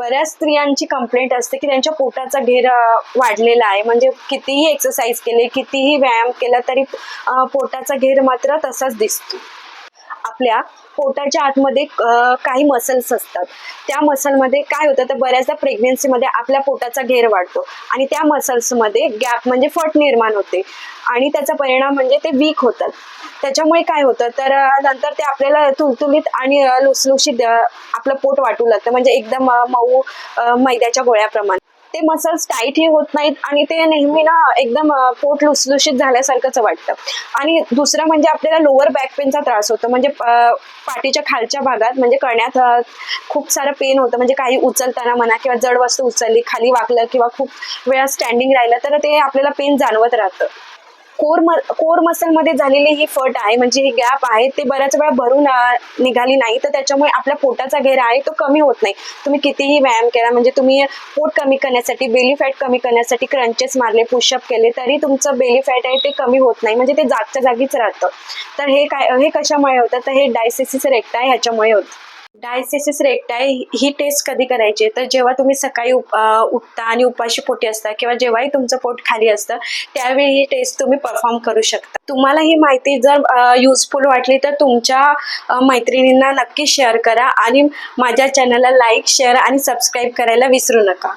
बऱ्याच स्त्रियांची कंप्लेंट असते की त्यांच्या पोटाचा घेर वाढलेला आहे. म्हणजे कितीही एक्सरसाइज केले कितीही व्यायाम केला तरी पोटाचा घेर मात्र तसाच दिसतो. आपल्या पोटाच्या आतमध्ये काही मसल्स असतात. त्या मसलमध्ये काय होतं तर बऱ्याचदा प्रेग्नेन्सीमध्ये आपल्या पोटाचा घेर वाढतो आणि त्या मसल्समध्ये गॅप म्हणजे फट निर्माण होते. आणि त्याचा परिणाम म्हणजे ते वीक होतात. त्याच्यामुळे काय होतं? तर नंतर ते आपल्याला तुलतुलीत आणि लुसलुशीत आपलं पोट वाटू लागतं. म्हणजे एकदम मऊ मैद्याच्या गोळ्याप्रमाणे. ते मसल्स टाईटही होत नाहीत आणि ते नेहमी ना एकदम पोट लुसलुशीत झाल्यासारखंच वाटतं. आणि दुसरं म्हणजे आपल्याला लोअर बॅक पेनचा त्रास होतो. म्हणजे पाठीच्या खालच्या भागात म्हणजे कण्यात खूप सारं पेन होतं. म्हणजे काही उचलताना म्हणा किंवा जड वस्तू उचलली खाली वाकलं किंवा खूप वेळा स्टँडिंग राहिलं तर ते आपल्याला पेन जाणवत राहतं. कोर म कोर मसलमध्ये झालेली ही फट आहे म्हणजे ही गॅप आहे ते बऱ्याच वेळा भरून निघाली नाही. तर त्याच्यामुळे आपल्या पोटाचा घेरा आहे तो कमी होत नाही. तुम्ही कितीही व्यायाम केला म्हणजे तुम्ही पोट कमी करण्यासाठी बेली फॅट कमी करण्यासाठी क्रंचेस मारले पुशअप केले तरी तुमचं बेली फॅट आहे ते कमी होत नाही. म्हणजे ते जागच्या जागीच राहतं. तर हे काय हे कशामुळे होतं? तर हे डायसिसिस आहे ह्याच्यामुळे होतं. डायसेसिस रेक्टाय ही टेस्ट कधी करायची? तर जेव्हा तुम्ही सकाळी उठता आणि उपाशी पोटी असता किंवा जेव्हाही तुमचं पोट खाली असतं त्यावेळी ही टेस्ट तुम्ही परफॉर्म करू शकता. तुम्हाला ही माहिती जर युजफुल वाटली तर तुमच्या मैत्रिणींना नक्की शेअर करा आणि माझ्या चॅनलला लाईक शेअर आणि सबस्क्राईब करायला विसरू नका.